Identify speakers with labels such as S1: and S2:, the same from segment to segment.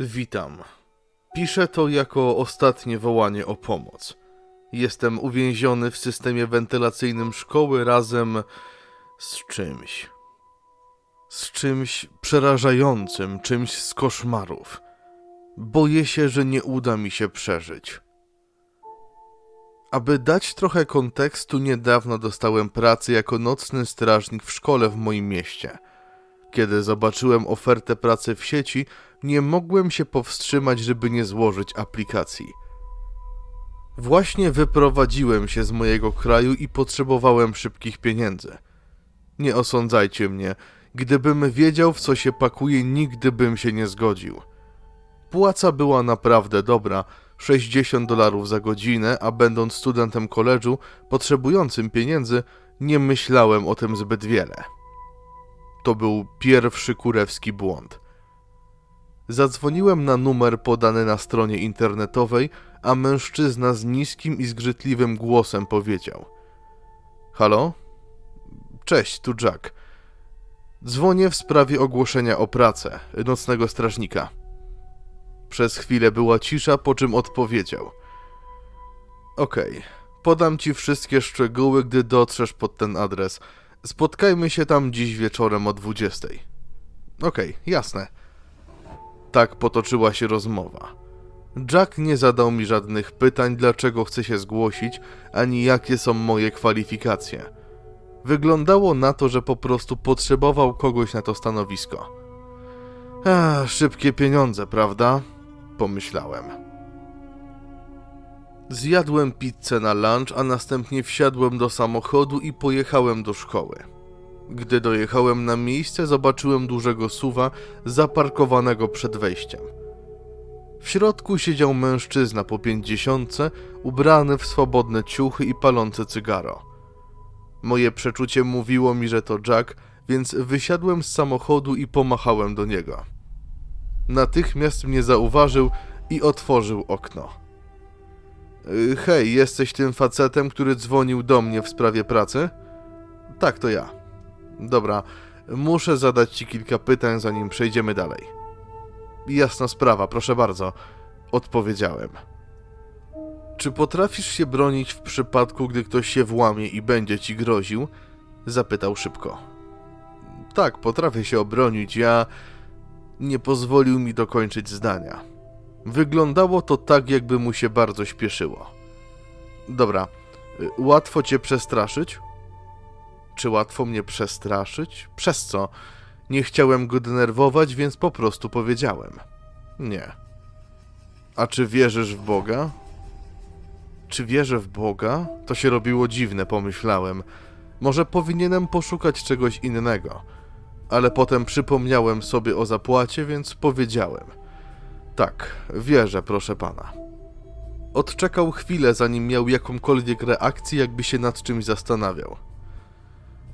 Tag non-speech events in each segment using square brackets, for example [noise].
S1: Witam. Piszę to jako ostatnie wołanie o pomoc. Jestem uwięziony w systemie wentylacyjnym szkoły razem z czymś. Z czymś przerażającym, czymś z koszmarów. Boję się, że nie uda mi się przeżyć. Aby dać trochę kontekstu, niedawno dostałem pracę jako nocny strażnik w szkole w moim mieście. Kiedy zobaczyłem ofertę pracy w sieci, nie mogłem się powstrzymać, żeby nie złożyć aplikacji. Właśnie wyprowadziłem się z mojego kraju i potrzebowałem szybkich pieniędzy. Nie osądzajcie mnie, gdybym wiedział w co się pakuje, nigdy bym się nie zgodził. Płaca była naprawdę dobra 60 dolarów za godzinę, a będąc studentem koledżu potrzebującym pieniędzy, nie myślałem o tym zbyt wiele. To był pierwszy kurewski błąd. Zadzwoniłem na numer podany na stronie internetowej, a mężczyzna z niskim i zgrzytliwym głosem powiedział: Halo? Cześć, tu Jack. Dzwonię w sprawie ogłoszenia o pracę nocnego strażnika. Przez chwilę była cisza, po czym odpowiedział: Okej, podam ci wszystkie szczegóły, gdy dotrzesz pod ten adres. Spotkajmy się tam dziś wieczorem o 20. Okej, jasne. Tak potoczyła się rozmowa. Jack nie zadał mi żadnych pytań, dlaczego chce się zgłosić, ani jakie są moje kwalifikacje. Wyglądało na to, że po prostu potrzebował kogoś na to stanowisko. A, szybkie pieniądze, prawda? Pomyślałem. Zjadłem pizzę na lunch, a następnie wsiadłem do samochodu i pojechałem do szkoły. Gdy dojechałem na miejsce, zobaczyłem dużego suwa zaparkowanego przed wejściem. W środku siedział mężczyzna po pięćdziesiątce, ubrany w swobodne ciuchy i palący cygaro. Moje przeczucie mówiło mi, że to Jack, więc wysiadłem z samochodu i pomachałem do niego. Natychmiast mnie zauważył i otworzył okno. Y, Hej, jesteś tym facetem, który dzwonił do mnie w sprawie pracy? Tak, to ja. Dobra, muszę zadać ci kilka pytań, zanim przejdziemy dalej. Jasna sprawa, proszę bardzo, odpowiedziałem. Czy potrafisz się bronić w przypadku, gdy ktoś się włamie i będzie ci groził? Zapytał szybko. Tak, potrafię się obronić. Ja. Nie pozwolił mi dokończyć zdania. Wyglądało to tak, jakby mu się bardzo śpieszyło. Dobra, y, łatwo cię przestraszyć? Czy łatwo mnie przestraszyć? Przez co? Nie chciałem go denerwować, więc po prostu powiedziałem. Nie. A czy wierzysz w Boga? Czy wierzę w Boga? To się robiło dziwne, pomyślałem. Może powinienem poszukać czegoś innego. Ale potem przypomniałem sobie o zapłacie, więc powiedziałem. Tak, wierzę, proszę pana. Odczekał chwilę, zanim miał jakąkolwiek reakcję, jakby się nad czymś zastanawiał.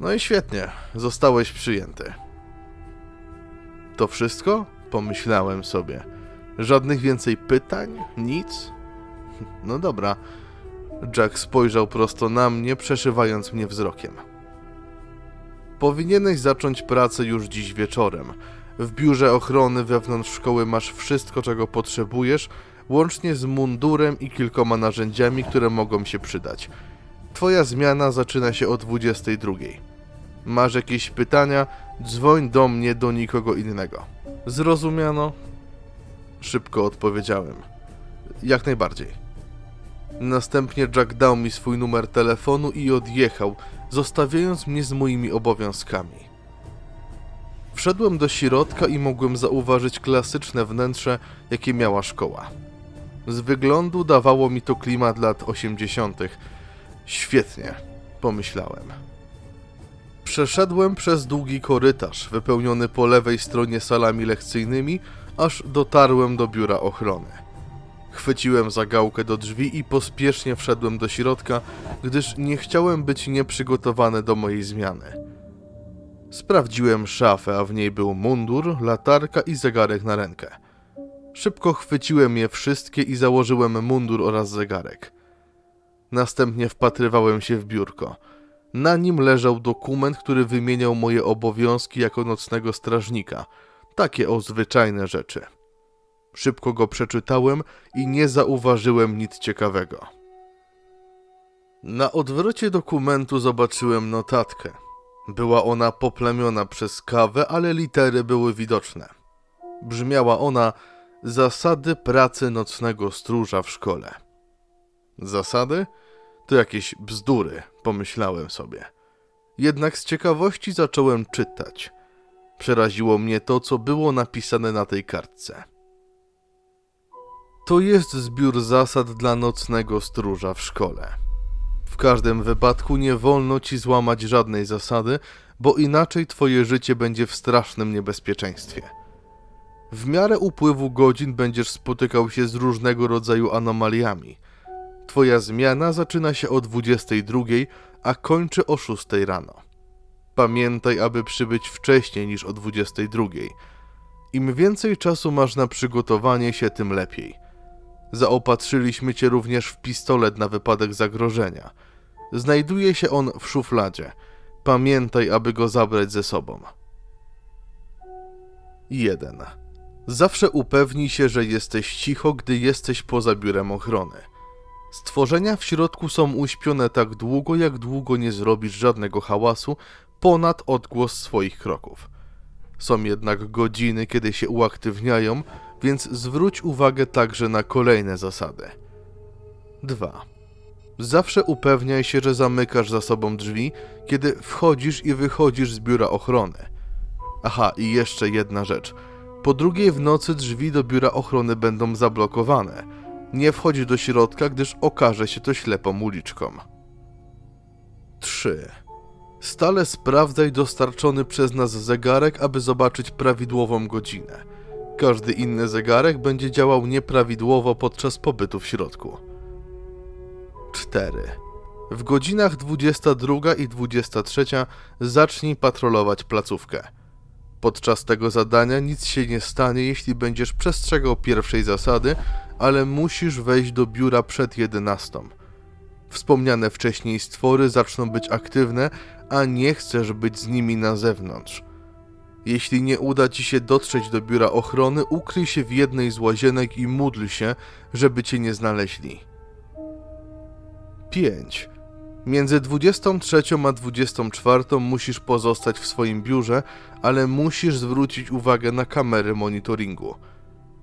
S1: No i świetnie, zostałeś przyjęty. To wszystko? Pomyślałem sobie. Żadnych więcej pytań? Nic? [laughs] No dobra. Jack spojrzał prosto na mnie, przeszywając mnie wzrokiem. Powinieneś zacząć pracę już dziś wieczorem. W biurze ochrony wewnątrz szkoły masz wszystko, czego potrzebujesz, łącznie z mundurem i kilkoma narzędziami, które mogą się przydać. Twoja zmiana zaczyna się o 22. Masz jakieś pytania? Dzwoń do mnie, do nikogo innego. Zrozumiano? Szybko odpowiedziałem. Jak najbardziej. Następnie Jack dał mi swój numer telefonu i odjechał, zostawiając mnie z moimi obowiązkami. Wszedłem do środka i mogłem zauważyć klasyczne wnętrze, jakie miała szkoła. Z wyglądu dawało mi to klimat lat 80. Świetnie, pomyślałem. Przeszedłem przez długi korytarz, wypełniony po lewej stronie salami lekcyjnymi, aż dotarłem do biura ochrony. Chwyciłem za gałkę do drzwi i pospiesznie wszedłem do środka, gdyż nie chciałem być nieprzygotowany do mojej zmiany. Sprawdziłem szafę, a w niej był mundur, latarka i zegarek na rękę. Szybko chwyciłem je wszystkie i założyłem mundur oraz zegarek. Następnie wpatrywałem się w biurko. Na nim leżał dokument, który wymieniał moje obowiązki jako nocnego strażnika. Takie o zwyczajne rzeczy. Szybko go przeczytałem i nie zauważyłem nic ciekawego. Na odwrocie dokumentu zobaczyłem notatkę. Była ona poplemiona przez kawę, ale litery były widoczne. Brzmiała ona Zasady pracy nocnego stróża w szkole. Zasady? To jakieś bzdury, pomyślałem sobie. Jednak z ciekawości zacząłem czytać. Przeraziło mnie to, co było napisane na tej kartce. To jest zbiór zasad dla nocnego stróża w szkole. W każdym wypadku nie wolno ci złamać żadnej zasady, bo inaczej twoje życie będzie w strasznym niebezpieczeństwie. W miarę upływu godzin będziesz spotykał się z różnego rodzaju anomaliami. Twoja zmiana zaczyna się o 22, a kończy o 6 rano. Pamiętaj, aby przybyć wcześniej niż o 22. Im więcej czasu masz na przygotowanie się, tym lepiej. Zaopatrzyliśmy cię również w pistolet na wypadek zagrożenia. Znajduje się on w szufladzie. Pamiętaj, aby go zabrać ze sobą. 1. Zawsze upewnij się, że jesteś cicho, gdy jesteś poza biurem ochrony. Stworzenia w środku są uśpione tak długo, jak długo nie zrobisz żadnego hałasu ponad odgłos swoich kroków. Są jednak godziny, kiedy się uaktywniają, więc zwróć uwagę także na kolejne zasady. 2. Zawsze upewniaj się, że zamykasz za sobą drzwi, kiedy wchodzisz i wychodzisz z biura ochrony. Aha, i jeszcze jedna rzecz. Po drugiej w nocy drzwi do biura ochrony będą zablokowane. Nie wchodź do środka, gdyż okaże się to ślepą uliczką. 3. Stale sprawdzaj dostarczony przez nas zegarek, aby zobaczyć prawidłową godzinę. Każdy inny zegarek będzie działał nieprawidłowo podczas pobytu w środku. 4. W godzinach 22 i 23 zacznij patrolować placówkę. Podczas tego zadania nic się nie stanie, jeśli będziesz przestrzegał pierwszej zasady, ale musisz wejść do biura przed 11. Wspomniane wcześniej stwory zaczną być aktywne, a nie chcesz być z nimi na zewnątrz. Jeśli nie uda ci się dotrzeć do biura ochrony, ukryj się w jednej z łazienek i módl się, żeby cię nie znaleźli. 5. Między 23 a 24 musisz pozostać w swoim biurze, ale musisz zwrócić uwagę na kamery monitoringu.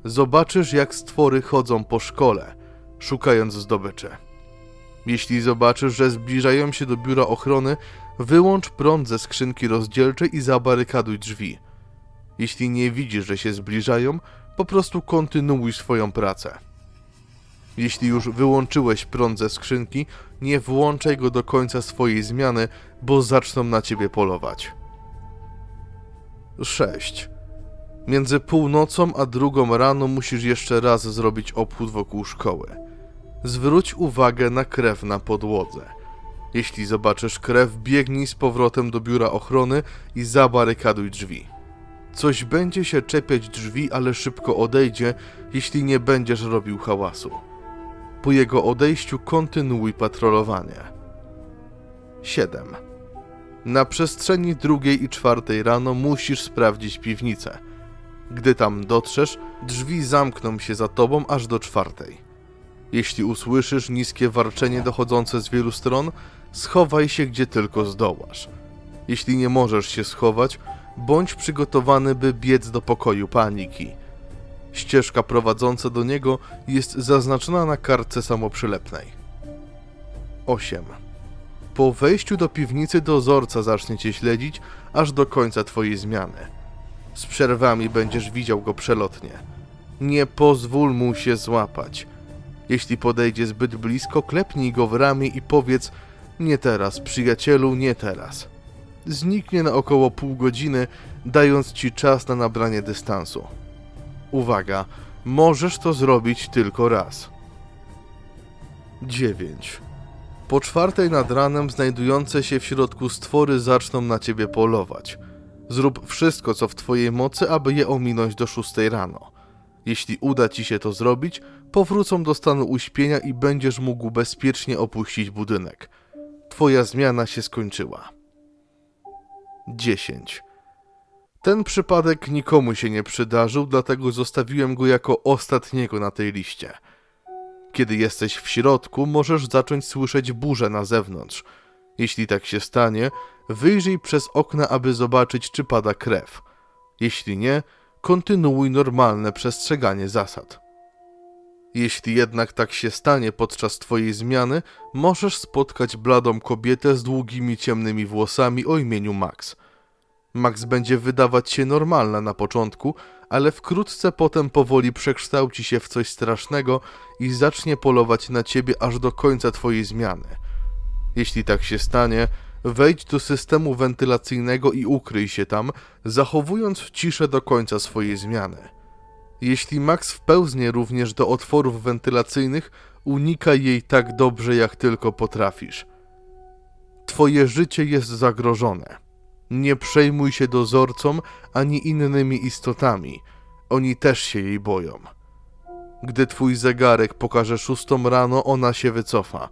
S1: Zobaczysz, jak stwory chodzą po szkole, szukając zdobyczy. Jeśli zobaczysz, że zbliżają się do biura ochrony, wyłącz prąd ze skrzynki rozdzielczej i zabarykaduj drzwi. Jeśli nie widzisz, że się zbliżają, po prostu kontynuuj swoją pracę. Jeśli już wyłączyłeś prąd ze skrzynki, nie włączaj go do końca swojej zmiany, bo zaczną na ciebie polować. 6. Między północą a drugą rano musisz jeszcze raz zrobić obchód wokół szkoły. Zwróć uwagę na krew na podłodze. Jeśli zobaczysz krew, biegnij z powrotem do biura ochrony i zabarykaduj drzwi. Coś będzie się czepiać drzwi, ale szybko odejdzie, jeśli nie będziesz robił hałasu. Po jego odejściu kontynuuj patrolowanie. 7. Na przestrzeni drugiej i czwartej rano musisz sprawdzić piwnicę. Gdy tam dotrzesz, drzwi zamkną się za tobą aż do czwartej. Jeśli usłyszysz niskie warczenie dochodzące z wielu stron, schowaj się gdzie tylko zdołasz. Jeśli nie możesz się schować, bądź przygotowany, by biec do pokoju paniki. Ścieżka prowadząca do niego jest zaznaczona na kartce samoprzylepnej. 8. Po wejściu do piwnicy dozorca zacznie cię śledzić aż do końca twojej zmiany. Z przerwami będziesz widział go przelotnie. Nie pozwól mu się złapać. Jeśli podejdzie zbyt blisko, klepnij go w ramię i powiedz: Nie teraz, przyjacielu, nie teraz. Zniknie na około pół godziny, dając ci czas na nabranie dystansu. Uwaga, możesz to zrobić tylko raz. 9. Po czwartej nad ranem znajdujące się w środku stwory zaczną na ciebie polować. Zrób wszystko, co w twojej mocy, aby je ominąć do szóstej rano. Jeśli uda ci się to zrobić, powrócą do stanu uśpienia i będziesz mógł bezpiecznie opuścić budynek. Twoja zmiana się skończyła. 10. Ten przypadek nikomu się nie przydarzył, dlatego zostawiłem go jako ostatniego na tej liście. Kiedy jesteś w środku, możesz zacząć słyszeć burzę na zewnątrz. Jeśli tak się stanie, wyjrzyj przez okna, aby zobaczyć, czy pada krew. Jeśli nie, kontynuuj normalne przestrzeganie zasad. Jeśli jednak tak się stanie podczas twojej zmiany, możesz spotkać bladą kobietę z długimi ciemnymi włosami o imieniu Max. Max będzie wydawać się normalna na początku, ale wkrótce potem powoli przekształci się w coś strasznego i zacznie polować na ciebie aż do końca twojej zmiany. Jeśli tak się stanie, wejdź do systemu wentylacyjnego i ukryj się tam, zachowując ciszę do końca swojej zmiany. Jeśli Max wpełznie również do otworów wentylacyjnych, unikaj jej tak dobrze, jak tylko potrafisz. Twoje życie jest zagrożone. Nie przejmuj się dozorcom ani innymi istotami. Oni też się jej boją. Gdy twój zegarek pokaże szóstą rano, ona się wycofa.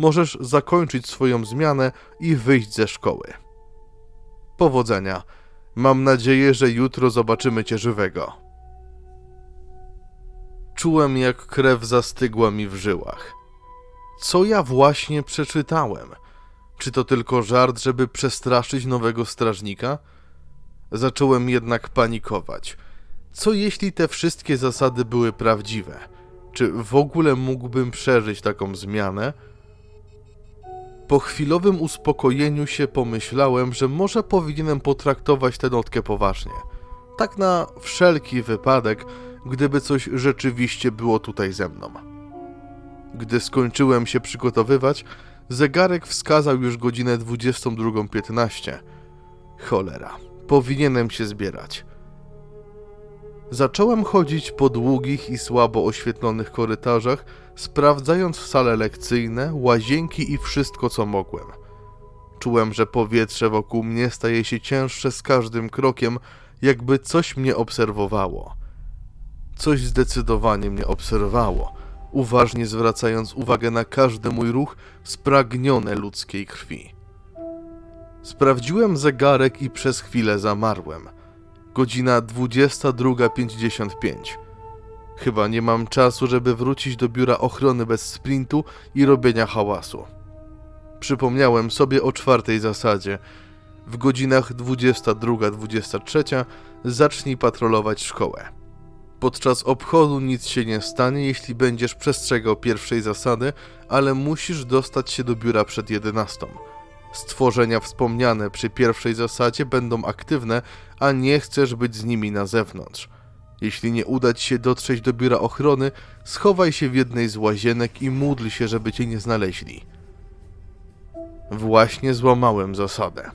S1: Możesz zakończyć swoją zmianę i wyjść ze szkoły. Powodzenia. Mam nadzieję, że jutro zobaczymy cię żywego. Czułem, jak krew zastygła mi w żyłach. Co ja właśnie przeczytałem? Czy to tylko żart, żeby przestraszyć nowego strażnika? Zacząłem jednak panikować. Co jeśli te wszystkie zasady były prawdziwe? Czy w ogóle mógłbym przeżyć taką zmianę? Po chwilowym uspokojeniu się pomyślałem, że może powinienem potraktować tę notkę poważnie. Tak na wszelki wypadek, gdyby coś rzeczywiście było tutaj ze mną. Gdy skończyłem się przygotowywać, zegarek wskazał już godzinę 22.15. Cholera, powinienem się zbierać. Zacząłem chodzić po długich i słabo oświetlonych korytarzach, sprawdzając sale lekcyjne, łazienki i wszystko, co mogłem. Czułem, że powietrze wokół mnie staje się cięższe z każdym krokiem, jakby coś mnie obserwowało. Coś zdecydowanie mnie obserwowało, uważnie zwracając uwagę na każdy mój ruch spragnione ludzkiej krwi. Sprawdziłem zegarek i przez chwilę zamarłem. Godzina 22.55. Chyba nie mam czasu, żeby wrócić do biura ochrony bez sprintu i robienia hałasu. Przypomniałem sobie o czwartej zasadzie. W godzinach 22-23 zacznij patrolować szkołę. Podczas obchodu nic się nie stanie, jeśli będziesz przestrzegał pierwszej zasady, ale musisz dostać się do biura przed 11. Stworzenia wspomniane przy pierwszej zasadzie będą aktywne, a nie chcesz być z nimi na zewnątrz. Jeśli nie uda ci się dotrzeć do biura ochrony, schowaj się w jednej z łazienek i módl się, żeby cię nie znaleźli. Właśnie złamałem zasadę,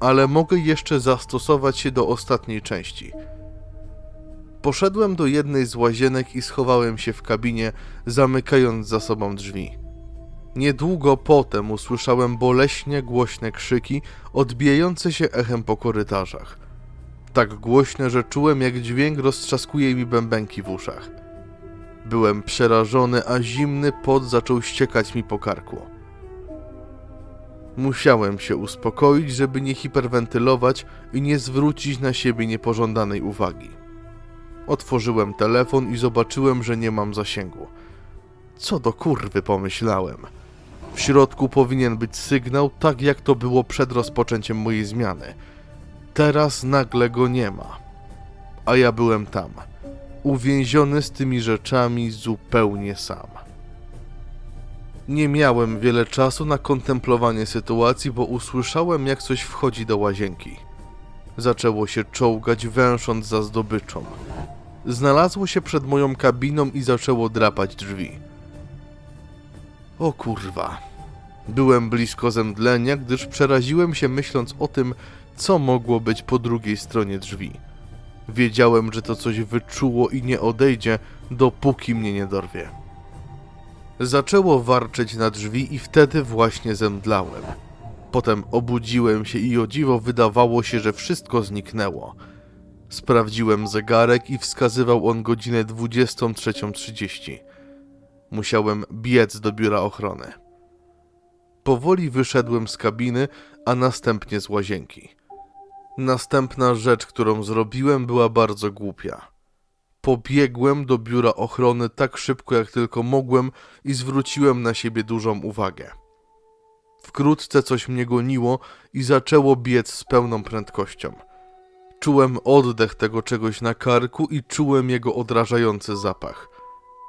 S1: ale mogę jeszcze zastosować się do ostatniej części. Poszedłem do jednej z łazienek i schowałem się w kabinie, zamykając za sobą drzwi. Niedługo potem usłyszałem boleśnie głośne krzyki, odbijające się echem po korytarzach. Tak głośne, że czułem, jak dźwięk roztrzaskuje mi bębenki w uszach. Byłem przerażony, a zimny pot zaczął ściekać mi po karku. Musiałem się uspokoić, żeby nie hiperwentylować i nie zwrócić na siebie niepożądanej uwagi. Otworzyłem telefon i zobaczyłem, że nie mam zasięgu. Co do kurwy pomyślałem. W środku powinien być sygnał, tak jak to było przed rozpoczęciem mojej zmiany. Teraz nagle go nie ma. A ja byłem tam, uwięziony z tymi rzeczami zupełnie sam. Nie miałem wiele czasu na kontemplowanie sytuacji, bo usłyszałem, jak coś wchodzi do łazienki. Zaczęło się czołgać, węsząc za zdobyczą. Znalazło się przed moją kabiną i zaczęło drapać drzwi. O kurwa. Byłem blisko zemdlenia, gdyż przeraziłem się myśląc o tym, co mogło być po drugiej stronie drzwi. Wiedziałem, że to coś wyczuło i nie odejdzie, dopóki mnie nie dorwie. Zaczęło warczeć na drzwi i wtedy właśnie zemdlałem. Potem obudziłem się i o dziwo wydawało się, że wszystko zniknęło. Sprawdziłem zegarek i wskazywał on godzinę 23.30. Musiałem biec do biura ochrony. Powoli wyszedłem z kabiny, a następnie z łazienki. Następna rzecz, którą zrobiłem, była bardzo głupia. Pobiegłem do biura ochrony tak szybko, jak tylko mogłem i zwróciłem na siebie dużą uwagę. Wkrótce coś mnie goniło i zaczęło biec z pełną prędkością. Czułem oddech tego czegoś na karku i czułem jego odrażający zapach.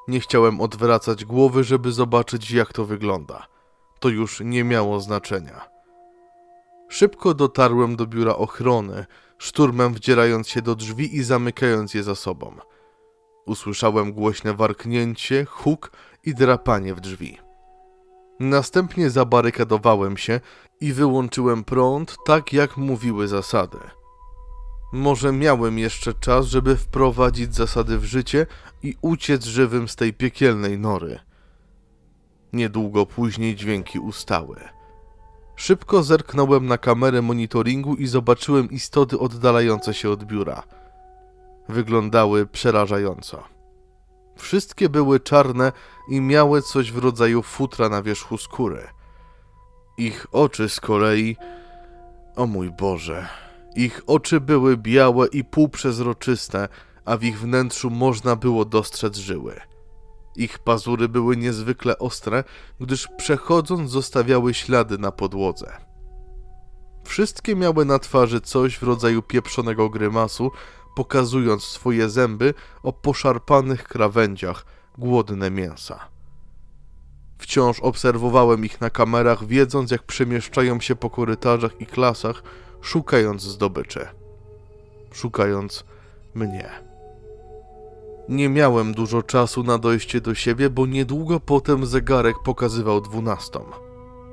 S1: Nie chciałem odwracać głowy, żeby zobaczyć, jak to wygląda. To już nie miało znaczenia. Szybko dotarłem do biura ochrony, szturmem wdzierając się do drzwi i zamykając je za sobą. Usłyszałem głośne warknięcie, huk i drapanie w drzwi. Następnie zabarykadowałem się i wyłączyłem prąd, tak jak mówiły zasady. Może miałem jeszcze czas, żeby wprowadzić zasady w życie i uciec żywym z tej piekielnej nory. Niedługo później dźwięki ustały. Szybko zerknąłem na kamerę monitoringu i zobaczyłem istoty oddalające się od biura. Wyglądały przerażająco. Wszystkie były czarne i miały coś w rodzaju futra na wierzchu skóry. Ich oczy z kolei. O mój Boże. Ich oczy były białe i półprzezroczyste, a w ich wnętrzu można było dostrzec żyły. Ich pazury były niezwykle ostre, gdyż przechodząc zostawiały ślady na podłodze. Wszystkie miały na twarzy coś w rodzaju pieprzonego grymasu, pokazując swoje zęby o poszarpanych krawędziach, głodne mięsa. Wciąż obserwowałem ich na kamerach, wiedząc jak przemieszczają się po korytarzach i klasach, szukając zdobyczy. Szukając mnie. Nie miałem dużo czasu na dojście do siebie, bo niedługo potem zegarek pokazywał dwunastą.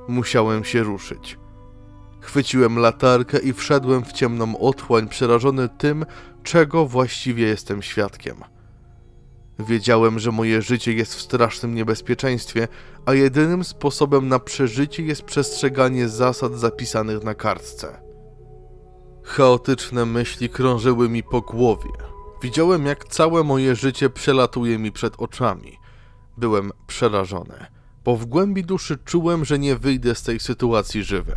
S1: Musiałem się ruszyć. Chwyciłem latarkę i wszedłem w ciemną otchłań, przerażony tym, czego właściwie jestem świadkiem. Wiedziałem, że moje życie jest w strasznym niebezpieczeństwie, a jedynym sposobem na przeżycie jest przestrzeganie zasad zapisanych na kartce. Chaotyczne myśli krążyły mi po głowie. Widziałem, jak całe moje życie przelatuje mi przed oczami. Byłem przerażony, bo w głębi duszy czułem, że nie wyjdę z tej sytuacji żywy.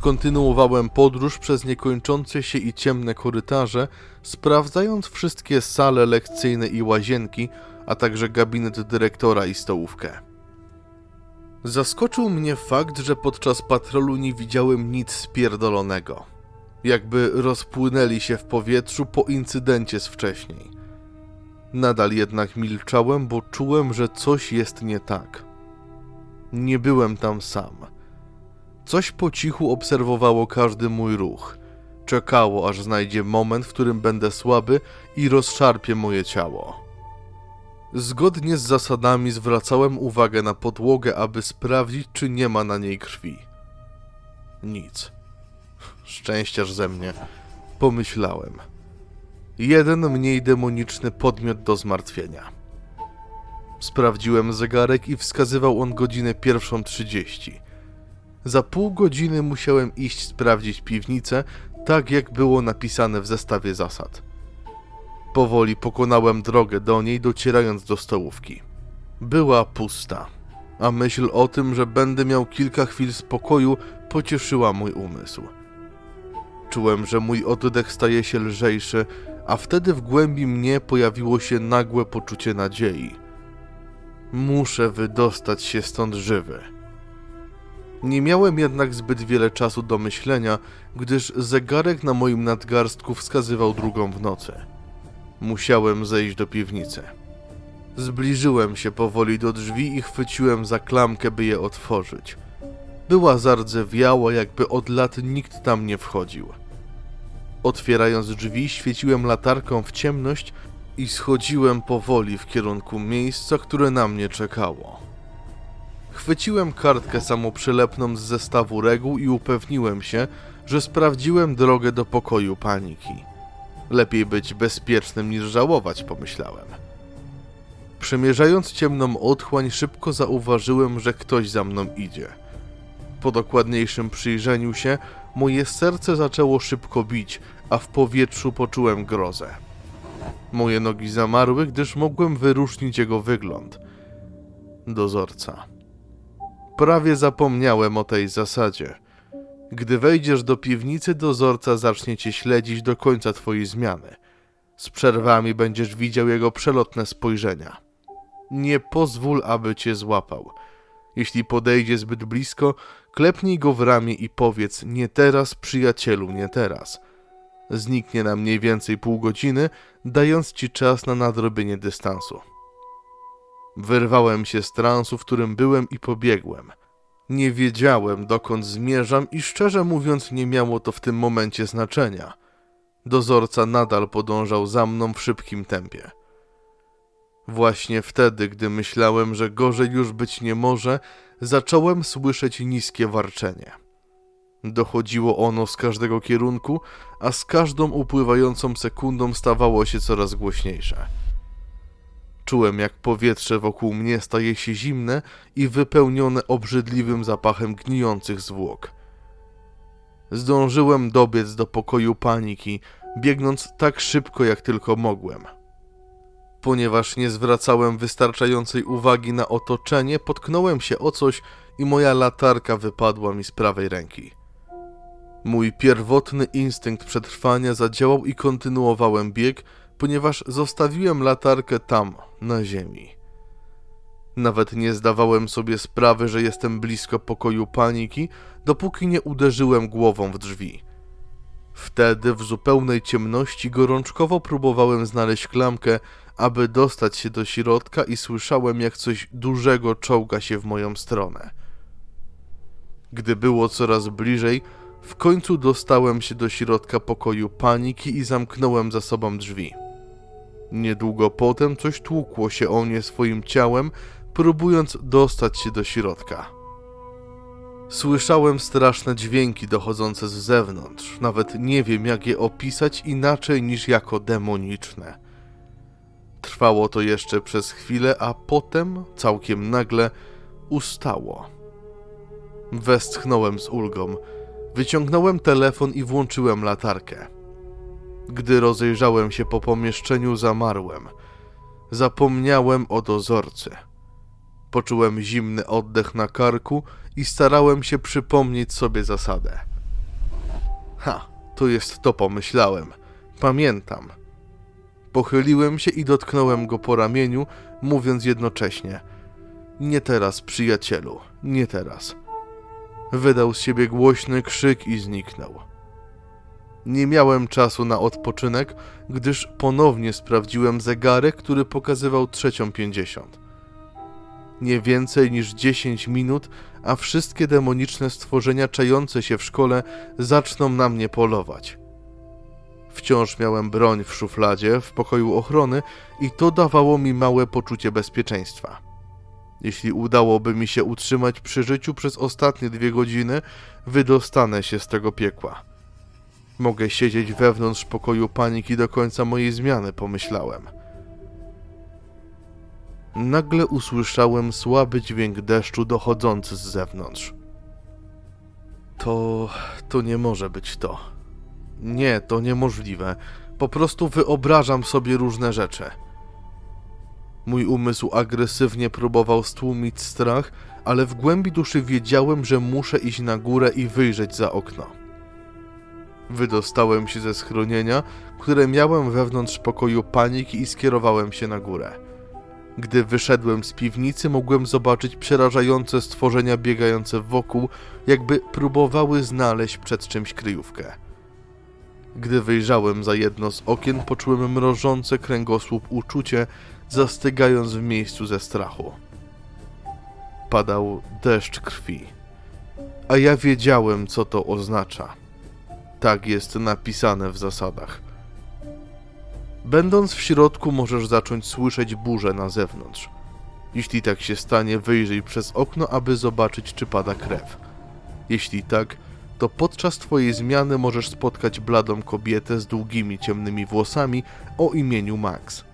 S1: Kontynuowałem podróż przez niekończące się i ciemne korytarze, sprawdzając wszystkie sale lekcyjne i łazienki, a także gabinet dyrektora i stołówkę. Zaskoczył mnie fakt, że podczas patrolu nie widziałem nic spierdolonego. Jakby rozpłynęli się w powietrzu po incydencie z wcześniej. Nadal jednak milczałem, bo czułem, że coś jest nie tak. Nie byłem tam sam. Coś po cichu obserwowało każdy mój ruch. Czekało, aż znajdzie moment, w którym będę słaby i rozszarpie moje ciało. Zgodnie z zasadami zwracałem uwagę na podłogę, aby sprawdzić, czy nie ma na niej krwi. Nic. Szczęściarz ze mnie. Pomyślałem. Jeden mniej demoniczny podmiot do zmartwienia. Sprawdziłem zegarek i wskazywał on godzinę pierwszą trzydzieści. Za pół godziny musiałem iść sprawdzić piwnicę, tak jak było napisane w zestawie zasad. Powoli pokonałem drogę do niej, docierając do stołówki. Była pusta, a myśl o tym, że będę miał kilka chwil spokoju, pocieszyła mój umysł. Czułem, że mój oddech staje się lżejszy, a wtedy w głębi mnie pojawiło się nagłe poczucie nadziei. Muszę wydostać się stąd żywy. Nie miałem jednak zbyt wiele czasu do myślenia, gdyż zegarek na moim nadgarstku wskazywał drugą w nocy. Musiałem zejść do piwnicy. Zbliżyłem się powoli do drzwi i chwyciłem za klamkę, by je otworzyć. Była zardzewiała, jakby od lat nikt tam nie wchodził. Otwierając drzwi, świeciłem latarką w ciemność i schodziłem powoli w kierunku miejsca, które na mnie czekało. Chwyciłem kartkę samoprzylepną z zestawu reguł i upewniłem się, że sprawdziłem drogę do pokoju paniki. Lepiej być bezpiecznym niż żałować, pomyślałem. Przemierzając ciemną otchłań, szybko zauważyłem, że ktoś za mną idzie. Po dokładniejszym przyjrzeniu się, moje serce zaczęło szybko bić, a w powietrzu poczułem grozę. Moje nogi zamarły, gdyż mogłem wyróżnić jego wygląd. Dozorca. Prawie zapomniałem o tej zasadzie. Gdy wejdziesz do piwnicy, dozorca zacznie cię śledzić do końca twojej zmiany. Z przerwami będziesz widział jego przelotne spojrzenia. Nie pozwól, aby cię złapał. Jeśli podejdzie zbyt blisko, klepnij go w ramię i powiedz: Nie teraz, przyjacielu, nie teraz. Zniknie na mniej więcej pół godziny, dając ci czas na nadrobienie dystansu. Wyrwałem się z transu, w którym byłem i pobiegłem. Nie wiedziałem, dokąd zmierzam i szczerze mówiąc, nie miało to w tym momencie znaczenia. Dozorca nadal podążał za mną w szybkim tempie. Właśnie wtedy, gdy myślałem, że gorzej już być nie może, zacząłem słyszeć niskie warczenie. Dochodziło ono z każdego kierunku, a z każdą upływającą sekundą stawało się coraz głośniejsze. Czułem, jak powietrze wokół mnie staje się zimne i wypełnione obrzydliwym zapachem gnijących zwłok. Zdążyłem dobiec do pokoju paniki, biegnąc tak szybko, jak tylko mogłem. Ponieważ nie zwracałem wystarczającej uwagi na otoczenie, potknąłem się o coś i moja latarka wypadła mi z prawej ręki. Mój pierwotny instynkt przetrwania zadziałał i kontynuowałem bieg, ponieważ zostawiłem latarkę tam, na ziemi. Nawet nie zdawałem sobie sprawy, że jestem blisko pokoju paniki, dopóki nie uderzyłem głową w drzwi. Wtedy w zupełnej ciemności gorączkowo próbowałem znaleźć klamkę, aby dostać się do środka i słyszałem, jak coś dużego czołga się w moją stronę. Gdy było coraz bliżej, w końcu dostałem się do środka pokoju paniki i zamknąłem za sobą drzwi. Niedługo potem coś tłukło się o nie swoim ciałem, próbując dostać się do środka. Słyszałem straszne dźwięki dochodzące z zewnątrz, nawet nie wiem jak je opisać inaczej niż jako demoniczne. Trwało to jeszcze przez chwilę, a potem, całkiem nagle, ustało. Westchnąłem z ulgą. Wyciągnąłem telefon i włączyłem latarkę. Gdy rozejrzałem się po pomieszczeniu, zamarłem. Zapomniałem o dozorcy. Poczułem zimny oddech na karku i starałem się przypomnieć sobie zasadę. Ha, to jest to, pomyślałem. Pamiętam. Pochyliłem się i dotknąłem go po ramieniu, mówiąc jednocześnie: Nie teraz, przyjacielu, nie teraz. Wydał z siebie głośny krzyk i zniknął. Nie miałem czasu na odpoczynek, gdyż ponownie sprawdziłem zegarek, który pokazywał trzecią pięćdziesiąt. Nie więcej niż dziesięć minut, a wszystkie demoniczne stworzenia czające się w szkole zaczną na mnie polować. Wciąż miałem broń w szufladzie w pokoju ochrony i to dawało mi małe poczucie bezpieczeństwa. Jeśli udałoby mi się utrzymać przy życiu przez ostatnie dwie godziny, wydostanę się z tego piekła. Mogę siedzieć wewnątrz pokoju paniki do końca mojej zmiany, pomyślałem. Nagle usłyszałem słaby dźwięk deszczu dochodzący z zewnątrz. To. to nie może być to. Nie, to niemożliwe. Po prostu wyobrażam sobie różne rzeczy. Mój umysł agresywnie próbował stłumić strach, ale w głębi duszy wiedziałem, że muszę iść na górę i wyjrzeć za okno. Wydostałem się ze schronienia, które miałem wewnątrz pokoju paniki i skierowałem się na górę. Gdy wyszedłem z piwnicy, mogłem zobaczyć przerażające stworzenia biegające wokół, jakby próbowały znaleźć przed czymś kryjówkę. Gdy wyjrzałem za jedno z okien, poczułem mrożące kręgosłup uczucie, zastygając w miejscu ze strachu. Padał deszcz krwi, a ja wiedziałem, co to oznacza. Tak jest napisane w zasadach. Będąc w środku, możesz zacząć słyszeć burzę na zewnątrz. Jeśli tak się stanie, wyjrzyj przez okno, aby zobaczyć, czy pada krew. Jeśli tak, to podczas twojej zmiany możesz spotkać bladą kobietę z długimi ciemnymi włosami o imieniu Max.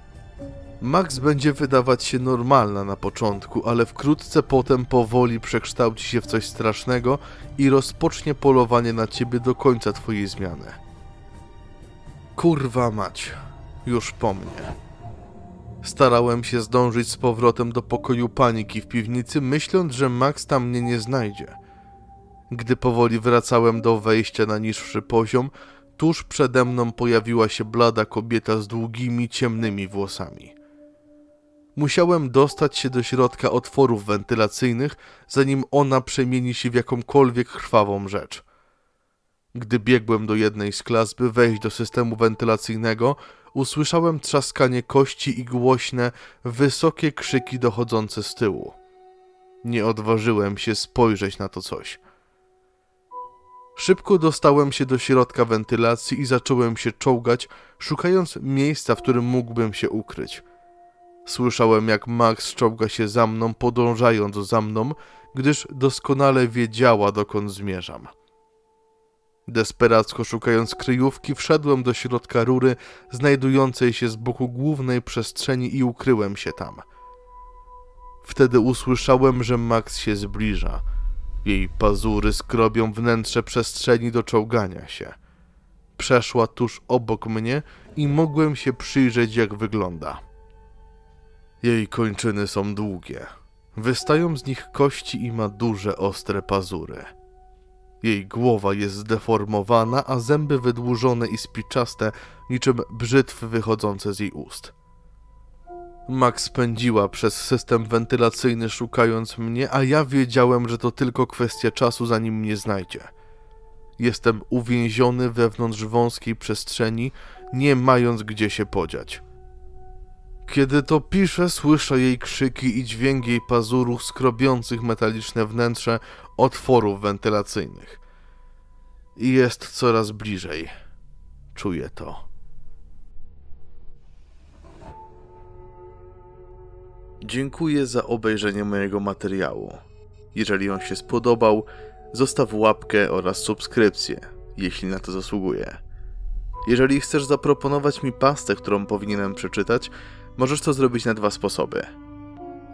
S1: Max będzie wydawać się normalna na początku, ale wkrótce potem powoli przekształci się w coś strasznego i rozpocznie polowanie na ciebie do końca twojej zmiany. Kurwa mać, już po mnie. Starałem się zdążyć z powrotem do pokoju paniki w piwnicy, myśląc, że Max tam mnie nie znajdzie. Gdy powoli wracałem do wejścia na niższy poziom, tuż przede mną pojawiła się blada kobieta z długimi, ciemnymi włosami. Musiałem dostać się do środka otworów wentylacyjnych, zanim ona przemieni się w jakąkolwiek krwawą rzecz. Gdy biegłem do jednej z klas, by wejść do systemu wentylacyjnego, usłyszałem trzaskanie kości i głośne, wysokie krzyki dochodzące z tyłu. Nie odważyłem się spojrzeć na to coś. Szybko dostałem się do środka wentylacji i zacząłem się czołgać, szukając miejsca, w którym mógłbym się ukryć. Słyszałem, jak Max czołga się za mną, podążając za mną, gdyż doskonale wiedziała, dokąd zmierzam. Desperacko szukając kryjówki, wszedłem do środka rury znajdującej się z boku głównej przestrzeni i ukryłem się tam. Wtedy usłyszałem, że Max się zbliża. Jej pazury skrobią wnętrze przestrzeni do czołgania się. Przeszła tuż obok mnie i mogłem się przyjrzeć, jak wygląda. Jej kończyny są długie. Wystają z nich kości i ma duże, ostre pazury. Jej głowa jest zdeformowana, a zęby wydłużone i spiczaste, niczym brzytwy wychodzące z jej ust. Max pędziła przez system wentylacyjny szukając mnie, a ja wiedziałem, że to tylko kwestia czasu, zanim mnie znajdzie. Jestem uwięziony wewnątrz wąskiej przestrzeni, nie mając gdzie się podziać. Kiedy to piszę, słyszę jej krzyki i dźwięk jej pazurów skrobiących metaliczne wnętrze otworów wentylacyjnych. I jest coraz bliżej. Czuję to. Dziękuję za obejrzenie mojego materiału. Jeżeli on się spodobał, zostaw łapkę oraz subskrypcję, jeśli na to zasługuje. Jeżeli chcesz zaproponować mi pastę, którą powinienem przeczytać, możesz to zrobić na dwa sposoby.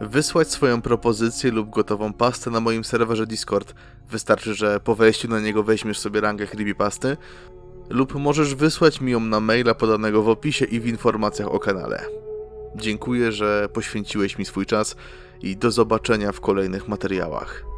S1: Wysłać swoją propozycję lub gotową pastę na moim serwerze Discord. Wystarczy, że po wejściu na niego weźmiesz sobie rangę creepypasty, lub możesz wysłać mi ją na maila podanego w opisie i w informacjach o kanale. Dziękuję, że poświęciłeś mi swój czas i do zobaczenia w kolejnych materiałach.